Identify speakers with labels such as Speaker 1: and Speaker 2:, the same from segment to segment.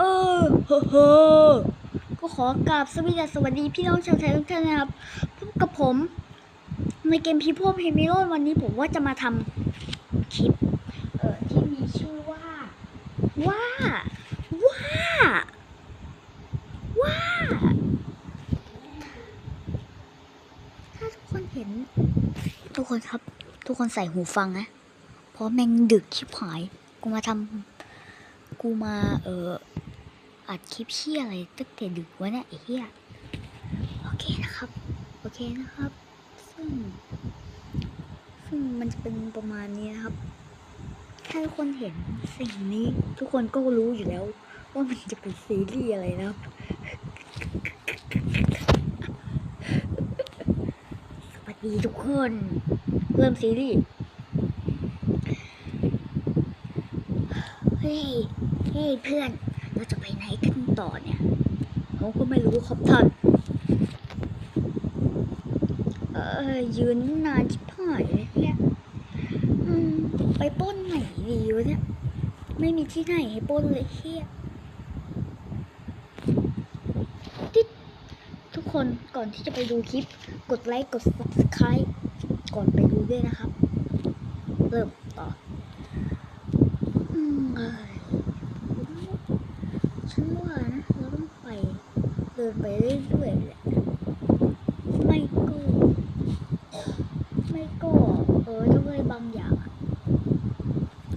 Speaker 1: เออเฮ้อก็ขอกราบสวัสดีสวัสดีพี่น้องชาวไทยทุกท่านนะครับพบกับผม ในเกมพีพ p เพมิโ o วันนี้ผมว่าจะมาทำคลิป เอ่อที่มีชื่อว่า ว่าว่าว่าถ้าทุกคนเห็น ทุกคนครับ ทุกคนใส่หูฟังนะเพราะแม่งดึกชิบหายกูมาทำกูมาเออ อัดคลิปเชี่ยอะไรตั้งแต่ดึกวะเนี่ยไอ้เหี้ยโอเคนะครับ โอเคนะครับ ซึ่ง ซึ่งมันจะเป็นประมาณนี้นะครับ ถ้าทุกคนเห็นสิ่งนี้ ทุกคนก็รู้อยู่แล้ว ว่ามันจะเป็นซีรีส์อะไรนะครับสวัสดีทุกคน เริ่มซีรีส์เฮ้ย เฮ้ยเพื่อน เราจะไปไหนกันต่อเนี่ยเราก็ไม่รู้ครับท่าน เออยืนนานชิบหายเลยเนี่ยไปป้นไหนดีวะเนี่ย ไม่มีที่ไหนให้ป้นเลยเฮียดทุกคนก่อนที่จะไปดูคลิป กดไลค์กด subscribe ก่อนไปดูด้วยนะครับ เริ่มต่อ อืมเอ้ยฉันว่านะ เราต้องไป เดินไปเรื่อยๆแหละไม่ก็ไม่ก็เออต้องเลยบางอย่าง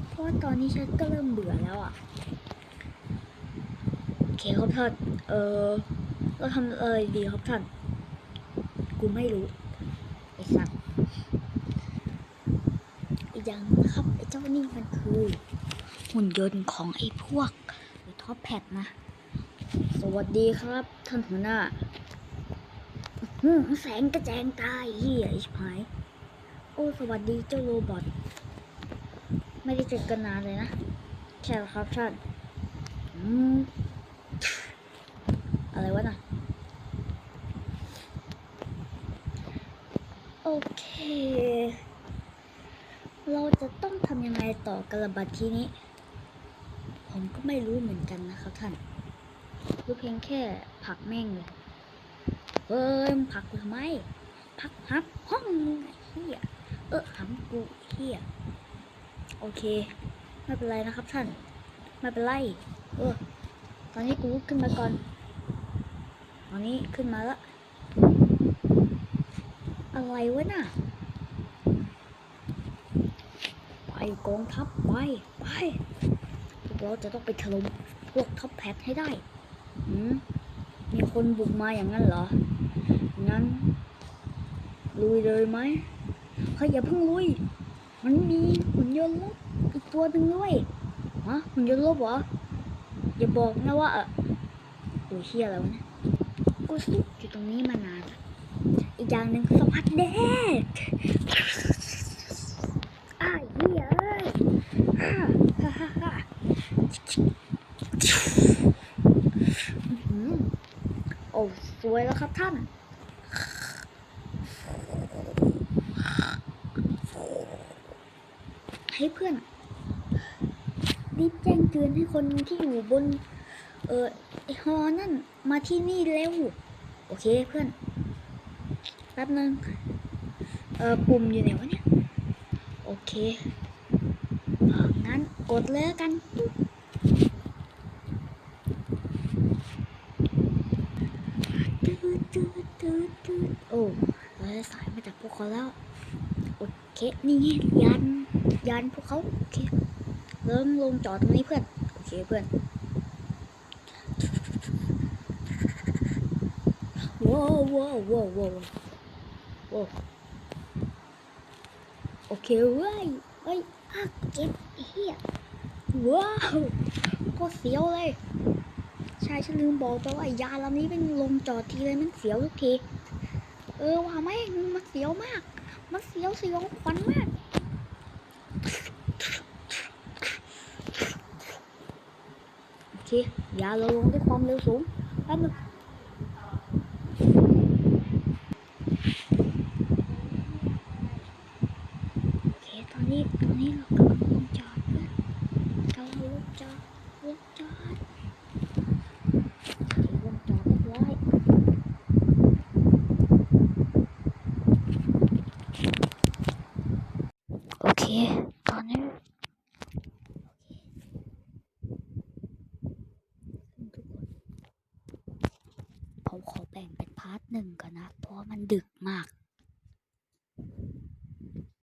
Speaker 1: เพราะว่าตอนนี้ฉันก็เริ่มเบื่อแล้วอะโอเคครับท่านเออเราทำอะไรดีครับท่านกูไม่รู้ไอ้สัตว์อีกอย่างนะครับไอ้เจ้านี่มันคือหุ่นยนต์ของไอ้พวกท็อปแพดนะ สวัสดีครับ ท่านหัวหน้าหือแสงกระแจงตายเฮียไอ้ชิบหายโอ้สวัสดีเจ้าโรบอทไม่ได้เจอกันนานเลยนะใช่แล้วครับท่านอืมอะไรวะน่ะโอเค เราจะต้องทำยังไงต่อกันระบาดทีนี้ ผมก็ไม่รู้เหมือนกันนะครับท่าน รู้เพียงแค่ผักแม่งเลยเฮ้ยผักกูทำไมผักหักห้องมึงไอ้เหี้ยเออหำกูเหี้ยโอเค ไม่เป็นไรนะครับท่าน ไม่เป็นไรเออตอนนี้กูลุกขึ้นมาก่อนตอนนี้ขึ้นมาละอะไรวะน่ะไปกองทัพไปไปพวกเราจะต้องไปถล่มพวกท็อปแพทให้ได้ มีคนบุกมาอย่างนั้นเหรองั้น ลุยเลยไหมเฮ้ยอย่าเพิ่งลุย มันมีหุ่นยนต์ลบอีกตัวหนึ่งด้วยฮะหุ่นยนต์ลบเหรอ อย่าบอกนะว่าเออโอ้ยเฮียแล้วะเนี่ยกูสุกอยู่ตรงนี้มานาน อีกอย่างหนึ่งสวัสดีายเฮียเอ้ยฮ่าฮ่าฮ่าฮ่าอื้อหือ โอ้สวยแล้วครับท่าน ให้เพื่อนรีบแจ้งเตือนให้คนที่อยู่บน เออไอฮอนั่นมาที่นี่เร็วโอเคเพื่อน แป๊บนึง เออปุ่มอยู่ไหนวะเนี่ย โอเค งั้นกดเลยกันปุ๊บตืดตืดตืดตืดโอ้เราได้ สายมาจากพวกเขาแล้วโอเคนี่ไงยันยันพวกเขาโอเคเริ่มลงจอดตรงนี้เพื่อนโอเคเพื่อนว้าวว้าวว้าวว้าวโอเคเว้ยเฮ้ยอะเก็บเหี้ยว้าวโคตรเสียวเลยใช่ฉันลืมบอกไปว่ายานลำนี้เป็นลงจอดทีเลยมันเสียวทุกที ออว่าแม่งมันเสียวมาก มันเสียวสยองขวัญมากโอเคอย่าเราลงด้วยความเร็วสูงแป๊บนึงโอเคตอนนี้ตอนนี้เรากำลังลงจอดเพื่อนกำลังจอดลงจอด เค ตอนนี้ ทุกคน ผม ขอแบ่งเป็นพาร์ทหนึ่งก่อนนะ เพราะมันดึกมาก